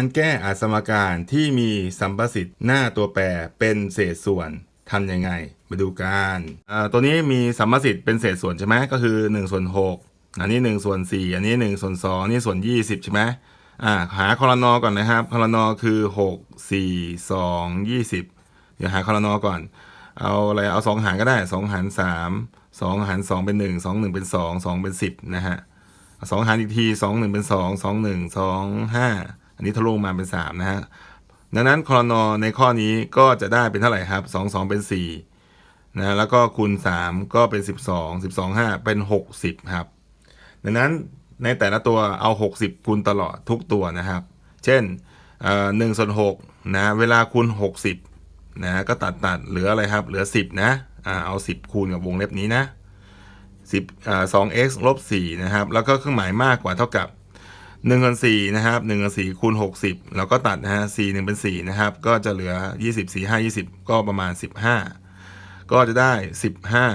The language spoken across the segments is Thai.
การแก้อาสมการที่มีสัมประสิทธิ์หน้าตัวแปรเป็นเศษส่วนทำยังไง มาดูกันตัวนี้มีสัมประสิทธิ์เป็นเศษส่วนใช่ไหมก็คือ1ส่วน6อันนี้1ส่วน4อันนี้1ส่วน2อันนี้ส่วน 20 ใช่ไหมอ่าหาคอรนอก่อนนะครับคอรนอคือ 6 4 2 20 เดี๋ยวหาคอรนอก่อน เอาอะไรเอา 2 หารก็ได้ 2 หาร 3 2 หาร 2 เป็น 1 2 1 เป็น 2 2 เป็น 10 นะฮะสองหารอีกทีสองหนึ่งเป็นสองสองหนึ่งสองห้า อันนี้ทะลุมาเป็นสามนะฮะ ดังนั้นคอนอในข้อนี้ก็จะได้เป็นเท่าไหร่ครับสองสองเป็นสี่นะ แล้วก็คูณสามก็เป็นสิบสองสิบสองห้าเป็นหกสิบครับ ดังนั้นในแต่ละตัวเอาหกสิบคูณตลอดทุกตัวนะครับ เช่นหนึ่งส่วนหกนะเวลาคูณหกสิบนะก็ตัดตัดเหลืออะไรครับ เหลือสิบนะเอาสิบคูณกับวงเล็บนี้นะสิบสอง x ลบสี่นะครับ แล้วก็เครื่องหมายมากกว่าเท่ากับ หนึ่งส่วนสี่นะครับหนึ่งส่วนสี่คูณหกสิบเราก็ตัดนะฮะสี่หนึ่งเป็นสี่นะครับ ก็จะเหลือยี่สิบสี่ห้ายี่สิบก็ประมาณสิบห้าก็จะได้สิบห้า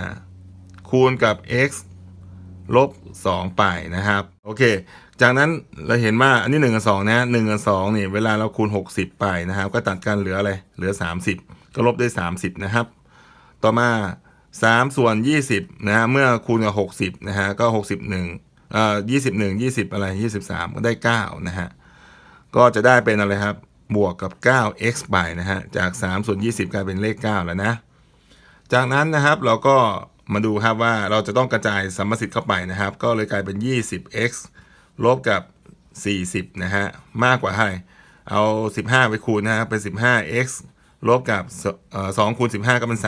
คูณกับ x ลบสองไปนะครับ โอเค จากนั้นเราเห็นว่าอันนี้หนึ่งกับสองนะหนึ่งกับสองเนี่ยเวลาเราคูณหกสิบไปนะครับ ก็ตัดกันเหลืออะไรเหลือสามสิบก็ลบด้วยสามสิบนะครับ ต่อมา3ส่วน20นะฮะเมื่อคูณกับ60นะฮะก็61 เอ่อ21 20อะไร23ก็ได้9นะฮะ ก็จะได้เป็นอะไรครับ บวกกับ 9x ไปนะฮะ จาก3ส่วน20กลายเป็นเลข9แล้วนะ จากนั้นนะครับเราก็มาดูครับว่าเราจะต้องกระจายสัมประสิทธิ์เข้าไปนะครับ ก็เลยกลายเป็น 20x ลบกับ40นะฮะ มากกว่าเท่าไหร่เอา15ไปคูณนะครับเป็น 15x ลบกับเอ่อ2คูณ15ก็เป็น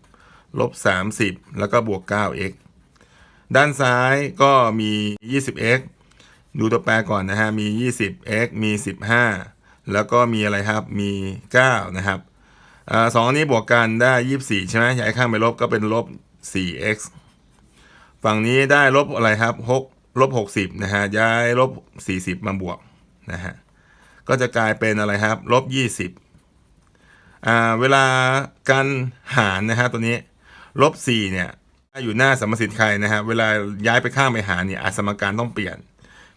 30ลบ30แล้วก็บวก 9x ด้านซ้ายก็มี 20x ดูตัวแปรก่อนนะฮะ มี 20x มี 15 แล้วก็มีอะไรครับ มี 9 นะครับอสองอันนี้บวกกันได้ 24 ใช่ไหมย้ายข้างไปลบก็เป็นลบ 4x ฝั่งนี้ได้ลบอะไรครับ6ลบ 60 นะฮะ ย้ายลบ 40 มาบวกนะฮะ ก็จะกลายเป็นอะไรครับ ลบ 20 อ่า เวลาการหารนะฮะตัวนี้ ลบสี่เนี่ย ถ้าอยู่หน้าสมสิทธิ์ใครนะฮะเวลาย้ายไปข้างไปหารเนี่ยอสมการต้องเปลี่ยน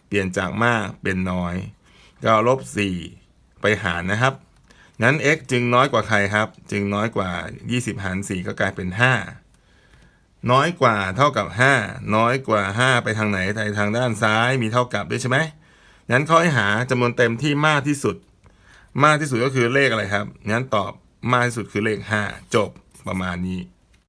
เปลี่ยนจากมากเป็นน้อย ก็ลบสี่ไปหารนะครับ นั้น x จึงน้อยกว่าใครครับ จึงน้อยกว่า 20 หาร 4 ก็กลายเป็น 5 น้อยกว่าเท่ากับ 5 น้อยกว่า 5 ไปทางไหนไปทางด้านซ้ายมีเท่ากับด้วยใช่ไหมงั้นเขาให้หาจำนวนเต็มที่มากที่สุด มากที่สุดก็คือเลขอะไรครับ งั้นตอบมากที่สุดคือเลข 5 จบประมาณนี้